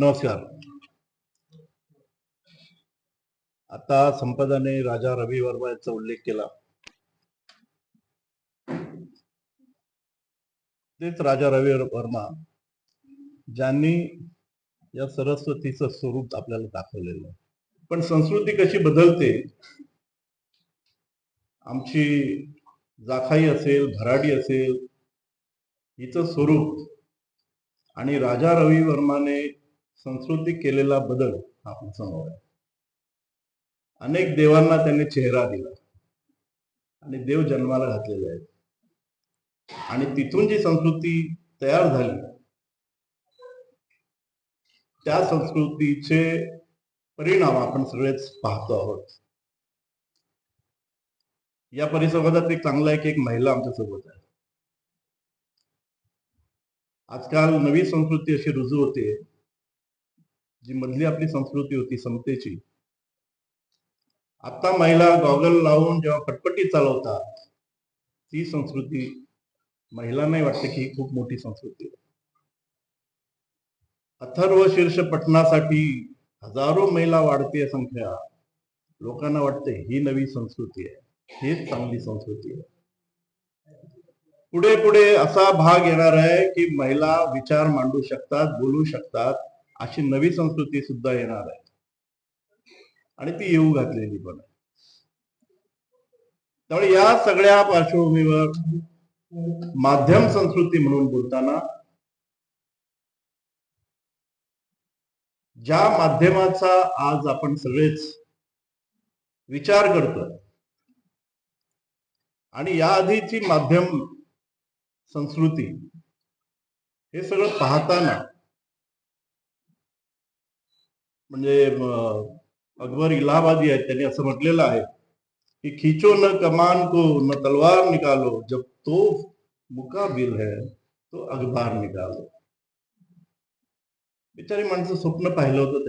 नमस्कार. आता संपदाने राजा रवी वर्मा यांचा उल्लेख केला. तेच राजा रवी वर्मा ज्यांनी या सरस्वतीचं स्वरूप आपल्याला दाखवलेलं पण संस्कृती कशी बदलते? आमची जाखाई असेल भराडी असेल हिचं स्वरूप आणि राजा रवी वर्माने संस्कृती केलेला बदल हा आपल्यासमोर आहे. अनेक देवांना त्यांनी चेहरा दिला. आणि देव जन्माला घातलेले आहेत. आणि तिथून जी संस्कृती तयार झाली त्या संस्कृतीचे परिणाम आपण सगळेच पाहतो आहोत. या परिसंवादात एक चांगला आहे की एक महिला आमच्यासोबत आहे. आजकाल नवी संस्कृती अशी रुजू होते. जी मधली आपली संस्कृती होती समतेची. आता महिला गॉगल लावून जेव्हा पटपटी चालवतात ती संस्कृती महिलांनाही वाटते की ही खूप मोठी संस्कृती आहे. अथर्व शीर्ष पठणासाठी हजारो महिला वाढते संख्या. लोकांना वाटते ही नवी संस्कृती आहे. हीच चांगली संस्कृती आहे. पुढे पुढे असा भाग येणार आहे की महिला विचार मांडू शकतात बोलू शकतात. अशी नवी संस्कृती सुद्धा येणार आहे. आणि ती येऊ घातलेली पण आहे. त्यामुळे या सगळ्या पार्श्वभूमीवर माध्यम संस्कृती म्हणून बोलताना ज्या माध्यमाचा आज आपण सगळेच विचार करतोय आणि या आधीची माध्यम संस्कृती हे सगळं पाहताना अकबर इलाहाबादी आहेत त्यांनी कि खींचो न कमान को न तलवार निकालो, जब तो मुकाबिल है तो अखबार निकालो। बिचारी माणसं स्वप्न पाहिलं होतं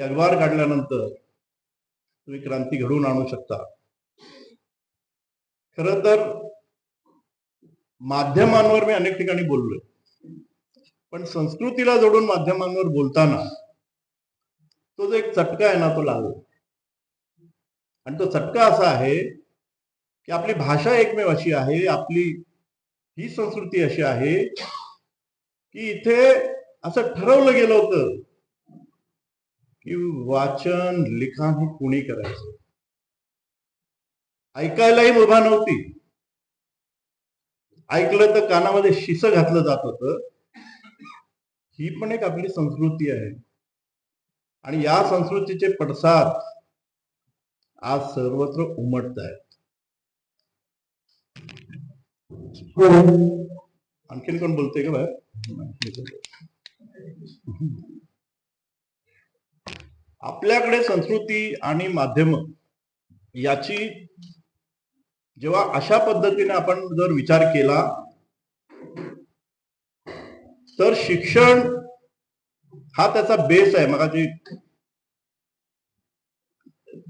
अखबार काढल्यानंतर तुम्ही क्रांती घडवून शकता. खर तर मी अनेक ठिकाणी बोललोय. पण संस्कृतीला जोडून माध्यमांवर बोलताना तो जो एक चटका आहे ना तो लागला आणि तो चटका असा आहे की आपली भाषा एकमेव अशी आहे आपली ही संस्कृती अशी आहे की इथे असं ठरवलं गेलं होतं की वाचन लिखाण हे कुणी करायचं? ऐकायलाही मुभा नव्हती. ऐकलं तर कानामध्ये शिस घातलं जात होतं. ही पण एक आपली संस्कृती आहे. आणि या संस्कृतीचे पडसाद आज सर्वत्र उमटत आहेत. आणखीन कोण बोलते का बाहेर? आपल्याकडे संस्कृती आणि माध्यम याची जेव्हा अशा पद्धतीने आपण जर विचार केला तर शिक्षण हा त्याचा बेस आहे. मग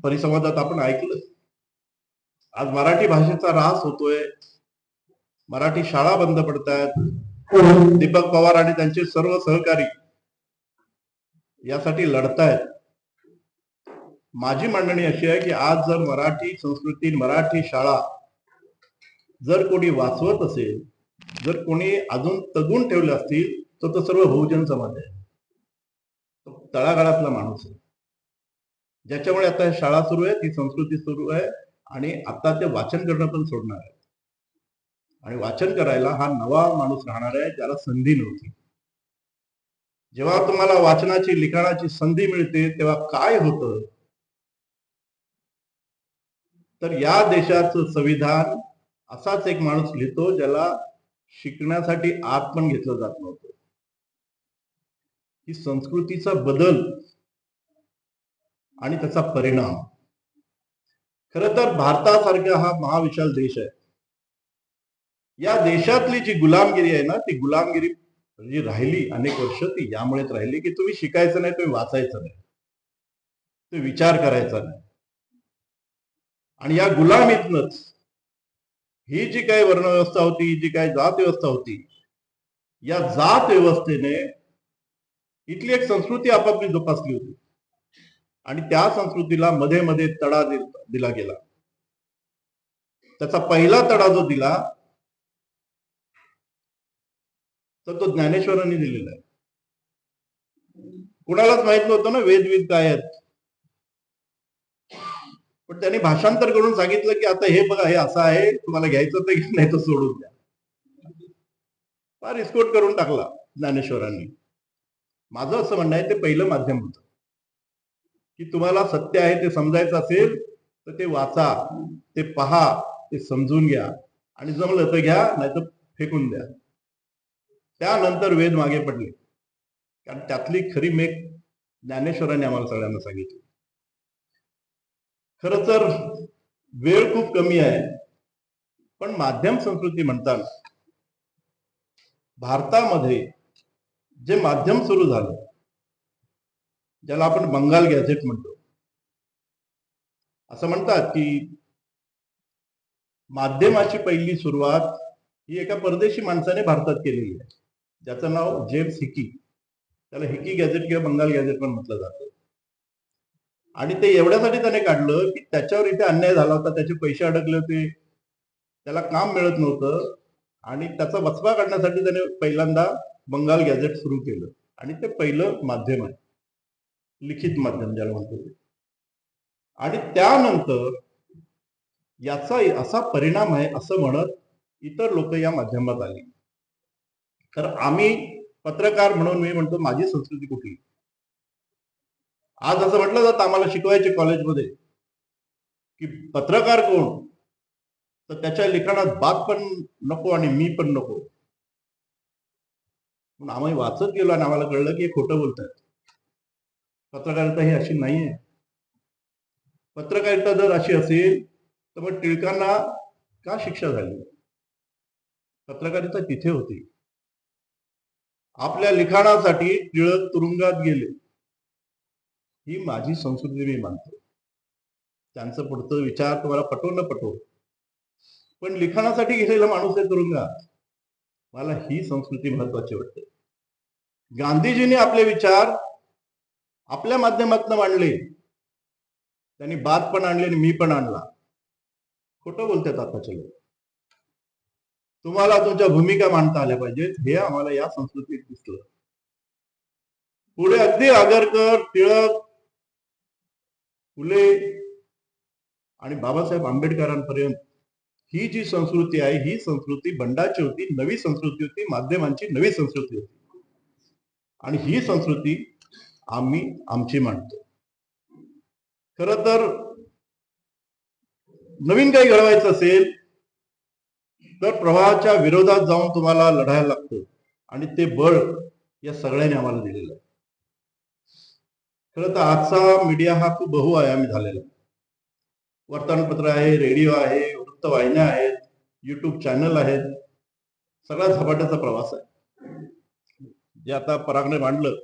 परिसंवादात आपण ऐकलं. आज मराठी भाषेचा रास होतोय. मराठी शाळा बंद पडतायत दीपक पवार आणि त्यांचे सर्व सहकारी यासाठी लढतायत. माझी मांडणी अशी आहे की आज जर मराठी संस्कृती मराठी शाळा जर कोणी वाचवत असेल जर कोणी अजून तगून ठेवले असतील तर तो सर्व बहुजन समाज आहे. तो तळागाळातला माणूस आहे. ज्याच्यामुळे आता शाळा सुरू आहे ती संस्कृती सुरू आहे आणि आता ते वाचन करणं पण सोडणार आहे. आणि वाचन करायला हा नवा माणूस राहणार आहे ज्याला संधी नव्हती. जेव्हा तुम्हाला वाचनाची लिखाणाची संधी मिळते तेव्हा काय होतं? तर या देशाचं संविधान असाच एक माणूस लिहितो ज्याला शिकण्यासाठी आत पण घेतलं जात नव्हतं. ही संस्कृतीचा बदल आणि त्याचा परिणाम. खर तर भारतासारखा हा महाविशाल देश आहे. या देशातली जी गुलामगिरी आहे ना ती गुलामगिरी जी राहिली अनेक वर्ष ती यामुळेच राहिली की तुम्ही शिकायचं नाही तुम्ही वाचायचं नाही. तुम्ही विचार करायचा नाही. आणि या गुलामीतनच ही जी काही वर्णव्यवस्था होती जी काही जात व्यवस्था होती या जात व्यवस्थेने इथली एक संस्कृती आपापली जोपासली होती. आणि त्या संस्कृतीला मध्ये मध्ये तडा दिला गेला. त्याचा पहिला तडा जो दिला तर तो ज्ञानेश्वरांनी दिलेला आहे. कुणालाच माहीत नव्हतं ना वेदविद काय आहेत. पण त्यांनी भाषांतर करून सांगितलं की आता हे बघा हे असं आहे तुम्हाला घ्यायचं तर घ्या नाही तर सोडून द्या. फार इस्कोट करून टाकला ज्ञानेश्वरांनी. माझं असं म्हणणं आहे ते पहिलं माध्यम होतं. की तुम्हाला सत्य आहे ते समजायचं असेल तर ते वाचा ते पहा ते समजून घ्या. आणि जमलं तर घ्या नाही तर फेकून द्या. त्यानंतर वेद मागे पडले. कारण त्यातली खरी मेघ ज्ञानेश्वरांनी आम्हाला सगळ्यांना सांगितली. खर तर वेळ खूप कमी आहे. पण माध्यम संस्कृती म्हणताना भारतामध्ये जे माध्यम सुरू झालं ज्याला आपण बंगाल गॅझेट म्हणतो. असं म्हणतात की माध्यमाची पहिली सुरुवात ही एका परदेशी माणसाने भारतात केलेली आहे. ज्याचं नाव जेम्स हिकी त्याला हिकी गॅझेट किंवा बंगाल गॅझेट पण म्हटलं जातं. आणि ते एवढ्यासाठी त्याने काढलं की त्याच्यावर इथे अन्याय झाला होता त्याचे पैसे अडकले होते. त्याला काम मिळत नव्हतं. आणि त्याचा वचपा काढण्यासाठी त्याने पहिल्यांदा बंगाल गॅझेट सुरू केलं. आणि ते पहिलं माध्यम आहे. लिखित माध्यम ज्याला म्हणतो ते. आणि त्यानंतर याचा असा परिणाम आहे असं म्हणत इतर लोक या माध्यमात आली. तर आम्ही पत्रकार म्हणून मी म्हणतो माझी संस्कृती कुठली? आज असं म्हटलं जातं आम्हाला शिकवायचे कॉलेजमध्ये की पत्रकार कोण? तर त्याच्या लिखाणात बात पण नको आणि मी पण नको. पण आम्ही वाचत गेलो आणि आम्हाला कळलं की हे खोटं बोलतात. पत्रकारिता ही अशी नाहीये पत्रकारिता जर अशी असेल तर मग टिळकांना का शिक्षा झाली? पत्रकारिता तिथे होती. आपल्या लिखाणासाठी टिळक तुरुंगात गेले. ही माझी संस्कृती मी मानतो. त्यांचं पुढचं विचार तुम्हाला पटो न पटो. पण लिखाणासाठी गेलेला माणूस आहे तुरुंगात. मला ही संस्कृती महत्वाची वाटते. गांधीजींनी आपले विचार आपल्या माध्यमातून मांडले. त्यांनी बात पण आणली आणि मी पण आणला. खोटं बोलतात आताचे लोक. तुम्हाला तुमच्या भूमिका मांडता आल्या पाहिजेत. हे आम्हाला या संस्कृतीत दिसलं. पुढे अगदी आगरकर टिळक फुले आणि बाबासाहेब आंबेडकरांपर्यंत ही जी संस्कृती आहे ही संस्कृती बंडाची होती नवी संस्कृती होती माध्यमांची नवी संस्कृती होती. आणि ही संस्कृती आम्ही आमची मांडतो खर तर नवीन काही घडवायचं असेल तर प्रवाहाच्या विरोधात जाऊन तुम्हाला लढायला लागतो. आणि ते बळ या सगळ्यांनी आम्हाला दिलेलं आहे. खरं तर आजचा मीडिया हा खूप बहुआयामी झालेला आहे. वर्तमानपत्र आहे रेडिओ आहे वृत्तवाहिन्या आहेत युट्यूब चॅनल आहेत. सगळा झपाट्याचा प्रवास आहे. जे आता परागने मांडलं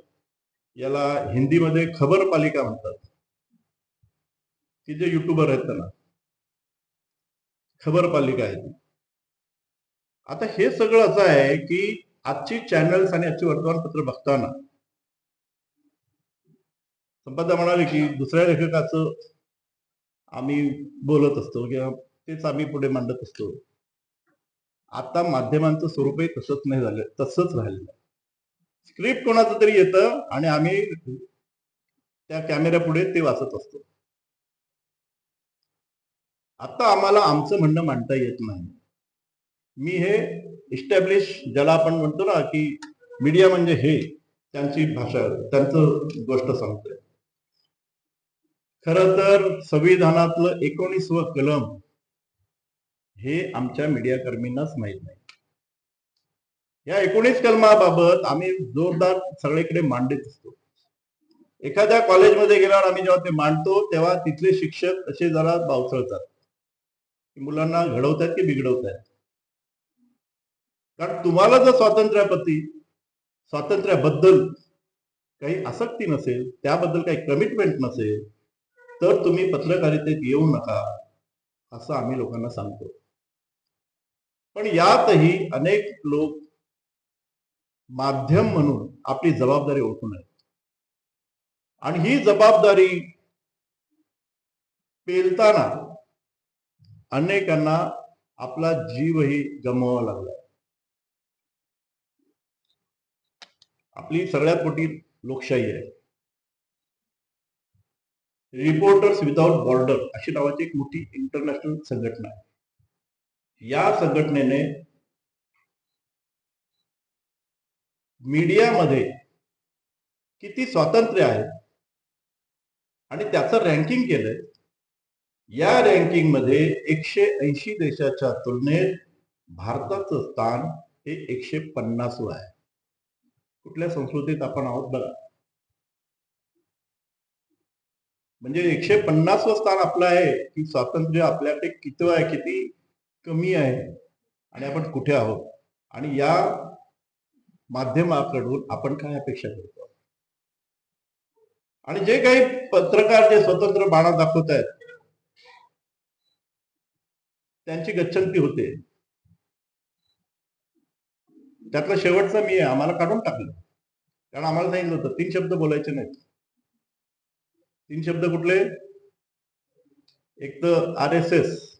याला हिंदीमध्ये खबरपालिका म्हणतात. की जे युट्यूबर आहेत त्यांना. खबरपालिका आहे ती. आता हे सगळं असं आहे की आजची चॅनल्स आणि आजची वर्तमानपत्र बघताना संपदा म्हणाले की दुसऱ्या लेखकाचं आम्ही बोलत असतो किंवा तेच आम्ही पुढे मांडत असतो. आता माध्यमांचं स्वरूपही तसंच नाही झालं तसंच राहिलेलं स्क्रिप्ट कोणाचं तरी येतं आणि आम्ही त्या कॅमेऱ्या पुढे ते वाचत असतो. आता आम्हाला आमचं म्हणणं मांडता येत नाही. मी हे इस्टॅब्लिश ज्याला आपण म्हणतो ना की मीडिया म्हणजे हे त्यांची भाषा त्यांचं गोष्ट सांगतोय. खर तर संविधानातलं एकोणीसव कलम हे आमच्या मीडिया कर्मींनाच माहीत नाही. या एकोणीस कलमाबाबत आम्ही जोरदार सगळीकडे मांडत असतो. एखाद्या कॉलेजमध्ये गेल्यावर आम्ही जेव्हा ते मांडतो तेव्हा तिथले शिक्षक असे जरा बावसळतात. मुलांना घडवतात की बिघडवतात. कारण तुम्हाला जर स्वातंत्र्याप्रती स्वातंत्र्याबद्दल काही आसक्ती नसेल त्याबद्दल काही कमिटमेंट नसेल तर तुम्ही पत्रकारितेत येऊ नका असं आम्ही लोकांना सांगतो. पण यातही अनेक लोक माध्यम म्हणून आपली जबाबदारी ओळखून आहेत आणि ही जबाबदारी पेलताना अनेकांना आपला जीवही गमवावा लागला. आपली सगळ्यात मोठी लोकशाही आहे. रिपोर्टर्स विदाउट बॉर्डर अशी नावाची एक मोठी इंटरनॅशनल संघटना आहे. या संघटनेने मीडियामध्ये किती स्वातंत्र्य आहे आणि त्याचं रँकिंग केलंय. या रँकिंगमध्ये एकशे ऐंशी देशाच्या तुलनेत भारताचं स्थान हे एकशे पन्नासवं आहे. कुठल्या संस्कृतीत आपण आहोत बघा. म्हणजे एकशे पन्नासवं स्थान आपलं आहे की स्वातंत्र्य आपल्याकडे किती आहे किती कमी आहे आणि आपण कुठे आहोत? आणि या माध्यमाकडून आपण काय अपेक्षा करतो? आणि जे काही पत्रकार जे स्वतंत्र बाणा दाखवत आहेत त्यांची गच्छंती होते. त्यातला शेवटचा मी आहे आम्हाला काढून टाकलं. कारण आम्हाला सांगितलं होतं तीन शब्द बोलायचे नाहीत. तीन शब्द कुठले? एक तर आर एस एस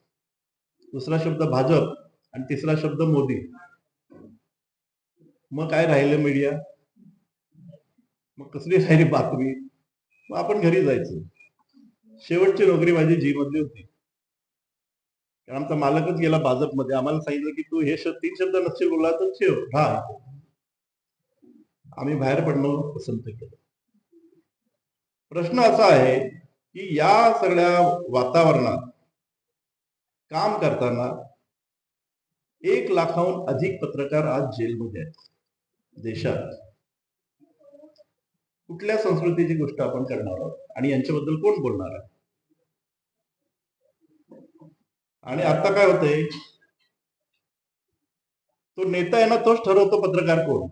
दुसरा शब्द भाजप आणि तिसरा शब्द मोदी. मग काय राहिलं मीडिया मग कसली राहिली बातमी? मग आपण घरी जायचं. शेवटची नोकरी माझी जी मधली होती. कारण आमचा मालकच गेला भाजपमध्ये. आम्हाला सांगितलं की तू हे शब्द तीन शब्द नसेल बोलला तर ठेव. हा. आम्ही बाहेर पडणं पसंत केलं. प्रश्न असा आहे की या सगळ्या वातावरणात काम करताना एक लाखाहून अधिक पत्रकार आज जेलमध्ये आहेत देशात. कुठल्या संस्कृतीची गोष्ट आपण करणार आहोत आणि यांच्याबद्दल कोण बोलणार आहे? आणि आता काय होतंय? तो नेता आहे ना तोच ठरवतो पत्रकार कोण.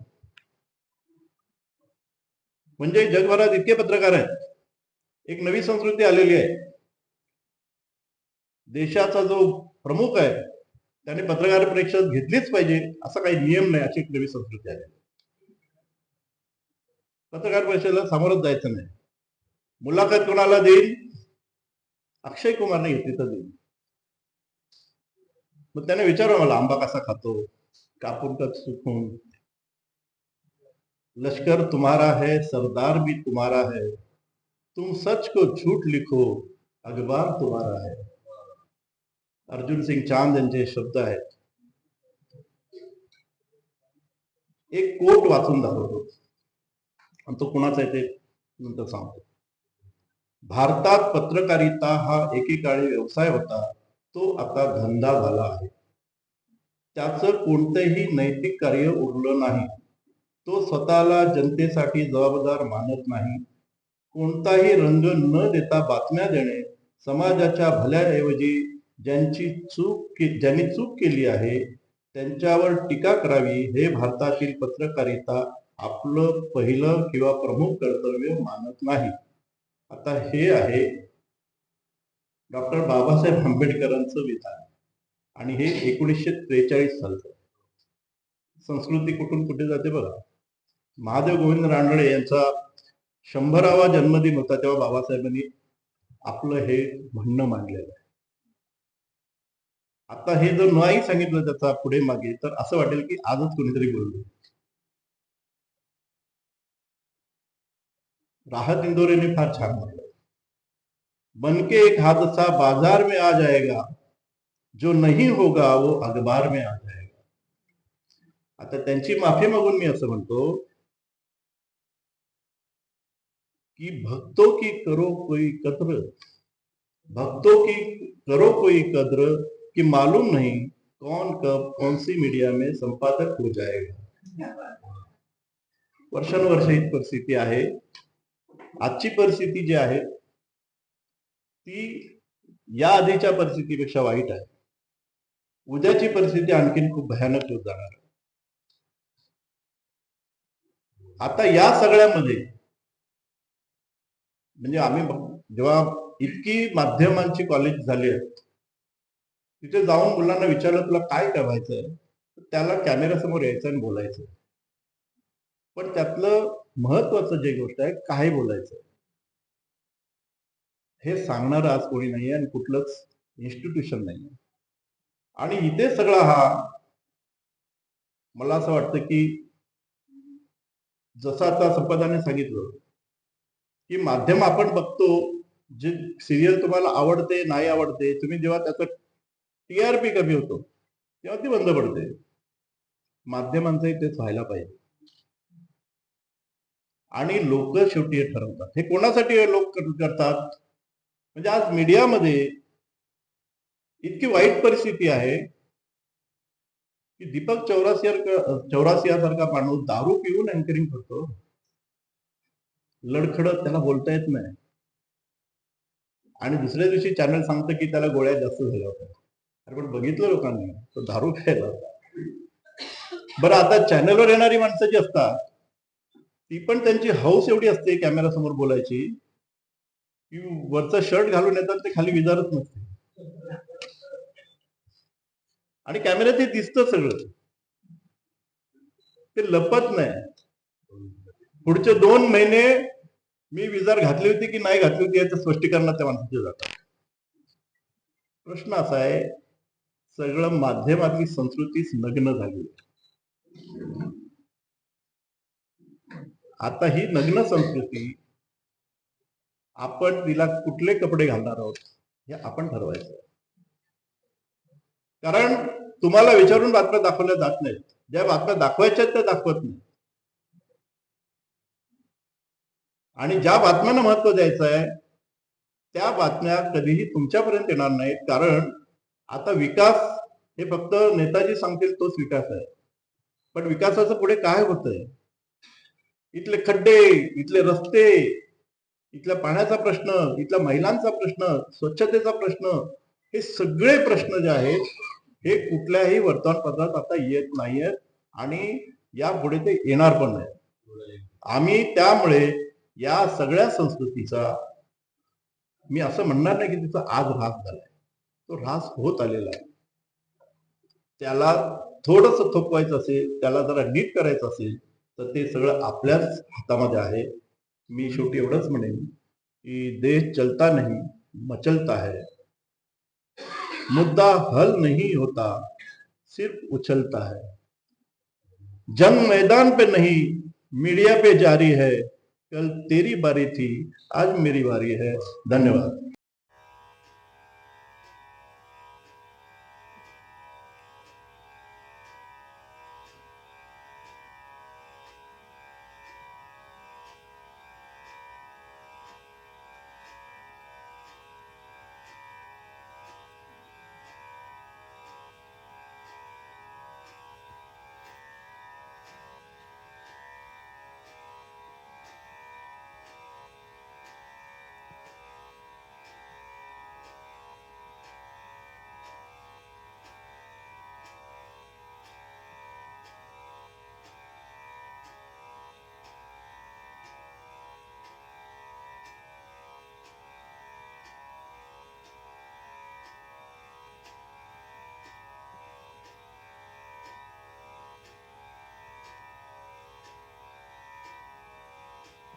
म्हणजे जगभरात इतके पत्रकार आहेत. एक नवी संस्कृती आलेली आहे. देशाचा जो प्रमुख आहे त्याने पत्रकार परीक्षा घेतलीच पाहिजे असा काही नियम नाही अशी एक नवी संस्कृती आहे. पत्रकार परिषदेला सामोरच जायचं नाही. मुलाखत कोणाला देईल अक्षय कुमारने घेतली तर देईल मग त्याने विचारलं मला आंबा कसा खातो? कापून का सुकून. लष्कर तुम्हारा है सरदार भी तुम्हारा है. तुम सच को झूठ लिखो अखबार तुम्हारा है। अर्जुन सिंग चांद यांचे शब्द आहेत। एक कोट वाचून दाखवतो। आणि तो कुणाचा आहे ते नंतर सांगतो। भारतात पत्रकारिता हा एकेकाळी व्यवसाय होता तो आता धंदा झाला आहे। त्याचं कोणतंही नैतिक कार्य उरलं नाही। तो स्वतःला जनतेसाठी जबाबदार मानत नाही कोणताही रंग न देता बातम्या देणे समाजाच्या भल्याऐवजी ज्यांची चूक ज्यांनी चूक केली आहे त्यांच्यावर टीका करावी हे भारतातील पत्रकारिता आपलं पहिलं किंवा प्रमुख कर्तव्य मानत नाही. आता हे आहे डॉक्टर बाबासाहेब आंबेडकरांचं विधान आणि हे एकोणीसशे त्रेचाळीस सालचं. संस्कृती कुठून कुठे जाते बघा. महादेव गोविंद रानडे यांचा शंभरावा जन्मदिन होता तेव्हा बाबासाहेबांनी आपलं हे म्हणणं मांडलेलं आहे. आता हे जर नाही सांगितलं त्याचा पुढे मागे तर असं वाटेल की आजच कोणीतरी बोललो. राहत इंदोरेने फार छान म्हटलं. बनके एक हादसा बाजार में आ जाएगा जो नहीं होगा वो अखबार में आ जाएगा. आता त्यांची माफी मागून मी असं म्हणतो कि भक्तों की करो कोई कद्र। भक्तों की करो कोई कद्र कि मालूम नहीं कौन कब, कौन सी मीडिया में संपादक हो जाएगा। वर्षानुवर्ष ही परिस्थिती आहे। आजची परिस्थिती जी आहे, ती या आधीच्या परिस्थितीपेक्षा वाईट आहे. उद्याची परिस्थिती आणखीन खूप भयानक होत जाणार आता या सगळ्यामध्ये म्हणजे आम्ही जेव्हा इतकी माध्यमांची कॉलेज झाली आहेत तिथे जाऊन मुलांना विचारलं तुला काय करायचंय? त्याला कॅमेरा समोर यायचं आणि बोलायचं. पण त्यातलं महत्वाचं जे गोष्ट आहे काय बोलायचं. हे सांगणारं आज कोणी नाहीये आणि कुठलंच इन्स्टिट्यूशन नाहीये. आणि इथे सगळा हा मला असं वाटतं की जसं आता संपदाने सांगितलं की माध्यम आपण बघतो जे सिरियल तुम्हाला आवडते नाही आवडते तुम्ही जेव्हा त्याचं टीआरपी कमी होतो तेव्हा ती बंद पडते. माध्यमांचंही तेच व्हायला पाहिजे. आणि लोक शेवटी हे ठरवतात. हे कोणासाठी लोक करतात? म्हणजे आज मीडियामध्ये इतकी वाईट परिस्थिती आहे की दीपक चौरासिया चौरासिया सारखा माणूस दारू पिऊन अँकरिंग करतो. लडखडत त्याला बोलता येत नाही. आणि दुसऱ्या दिवशी चॅनल सांगतं की त्याला गोळ्या जास्त झाल्या होत्या. अरे पण बघितलं लोकांनी. तो दारू प्यायला बरं आता चॅनलवर येणारी माणसं जी असतात ती पण त्यांची हौस एवढी असते कॅमेरा समोर बोलायची. की वरचा शर्ट घालून येतात ते खाली विचारत नसते. आणि कॅमेऱ्यात ते दिसतं सगळं. ते लपत नाही. पुढचे दोन महिने मी विजार घातली होती की नाही घातली होती याचं स्पष्टीकरणात त्या माणसाचे जातात. प्रश्न असा आहे सगळं माध्यमातली संस्कृतीच नग्न झाली. आता ही नग्न संस्कृती आपण तिला कुठले कपडे घालणार आहोत हे आपण ठरवायचं. कारण तुम्हाला विचारून बातम्या दाखवल्या जात नाहीत. ज्या बातम्या दाखवायच्या त्या दाखवत नाही आणि ज्या बातम्यांना महत्त्व द्यायचं आहे त्या बातम्या कधीही तुमच्यापर्यंत येणार नाहीत. कारण आता विकास हे फक्त नेताजी सांगतील तोच विकास आहे. पण विकासाचं पुढे काय होतंय? इथले खड्डे इथले रस्ते इथल्या पाण्याचा प्रश्न इथल्या महिलांचा प्रश्न स्वच्छतेचा प्रश्न हे सगळे प्रश्न जे आहेत हे कुठल्याही वर्तमानपत्रात आता येत नाहीयेत आणि यापुढे ते येणार पण नाही आम्ही त्यामुळे या सगळ्या संस्कृतीचा मी असं म्हणणार नाही की तिचा आज ऱ्हास झालाय. तो ऱ्हास होत आलेला आहे. त्याला थोडस थोपवायचं असेल, त्याला जरा नीट करायचं असेल, तर ते सगळं आपल्याच हातामध्ये आहे. मी शेवटी एवढंच म्हणेन कि देश चलता नहीं, मचलता है मुद्दा हल नहीं होता, सिर्फ़ उछलता है. जंग मैदान पे नहीं, मीडिया पे जारी है कल तेरी बारी थी आज मेरी बारी है। धन्यवाद।